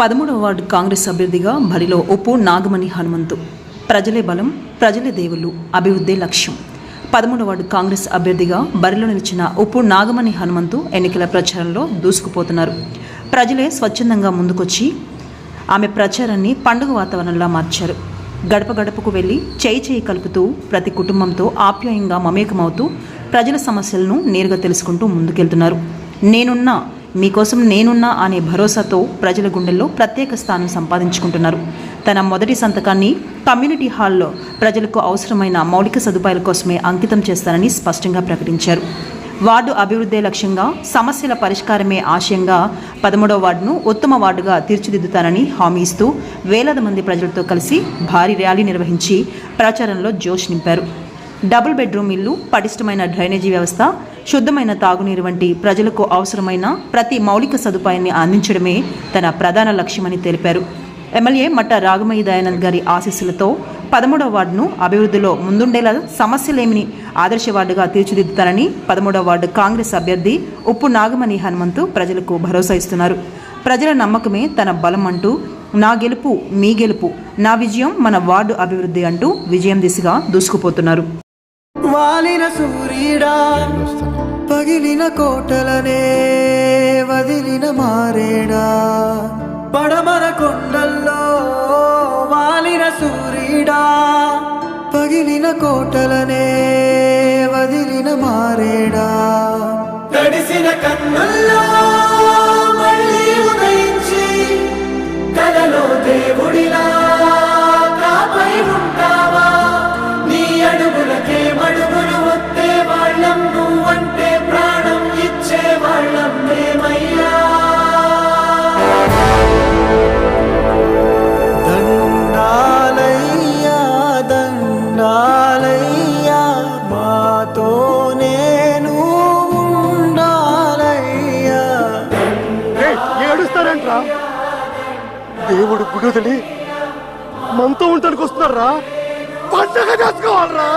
పదమూడవ వార్డు కాంగ్రెస్ అభ్యర్థిగా బరిలో ఉప్పు నాగమణి హనుమంతు. ప్రజలే బలం ప్రజలే దేవుళ్ళు అభివృద్ధి లక్ష్యం. పదమూడవ వార్డు కాంగ్రెస్ అభ్యర్థిగా బరిలో నిలిచిన ఉప్పు నాగమణి హనుమంతు ఎన్నికల ప్రచారంలో దూసుకుపోతున్నారు. ప్రజలే స్వచ్ఛందంగా ముందుకొచ్చి ఆమె ప్రచారాన్ని పండుగ వాతావరణంలో మార్చారు. గడప గడపకు వెళ్ళి చేయి చేయి కలుపుతూ ప్రతి కుటుంబంతో ఆప్యాయంగా మమేకమవుతూ ప్రజల సమస్యలను నేరుగా తెలుసుకుంటూ ముందుకెళ్తున్నారు. నేనున్నా మీకోసం నేనున్నా అనే భరోసాతో ప్రజల గుండెల్లో ప్రత్యేక స్థానం సంపాదించుకుంటున్నారు. తన మొదటి సంతకాన్ని కమ్యూనిటీ హాల్లో ప్రజలకు అవసరమైన మౌలిక సదుపాయాల కోసమే అంకితం చేస్తానని స్పష్టంగా ప్రకటించారు. వార్డు అభివృద్ధి లక్ష్యంగా సమస్యల పరిష్కారమే ఆశయంగా పదమూడవ వార్డును ఉత్తమ వార్డుగా తీర్చిదిద్దుతానని హామీ ఇస్తూ వేలాది మంది ప్రజలతో కలిసి భారీ ర్యాలీ నిర్వహించి ప్రచారంలో జోష్ నింపారు. డబుల్ బెడ్రూమ్ ఇల్లు పటిష్టమైన డ్రైనేజీ వ్యవస్థ శుద్ధమైన తాగునీరు వంటి ప్రజలకు అవసరమైన ప్రతి మౌలిక సదుపాయాన్ని అందించడమే తన ప్రధాన లక్ష్యమని తెలిపారు. ఎమ్మెల్యే మట్ట రాగమయ్య దయానంద్ గారి ఆశీస్సులతో పదమూడవ వార్డును అభివృద్ధిలో ముందుండేలా సమస్యలేమిని ఆదర్శ వార్డుగా తీర్చిదిద్దుతారని పదమూడవ వార్డు కాంగ్రెస్ అభ్యర్థి ఉప్పు నాగమణి హనుమంతు ప్రజలకు భరోసా ఇస్తున్నారు. ప్రజల నమ్మకమే తన బలం అంటూ నా గెలుపు మీ గెలుపు నా విజయం మన వార్డు అభివృద్ధి అంటూ విజయం దిశగా దూసుకుపోతున్నారు. వాలిన సూర్యుడా పగిలిన కోటలనే వదిలిన మారేడా. పడమర కొండల్లో వాలిన సూర్యుడా పగిలిన కోటలనే వదిలిన మారేడా. తడిసిన కన్నుల్లో దేవుడు గుడి వదిలి మనతో ఉండడానికి వస్తున్నారా పండగ చేసుకోవాలరా.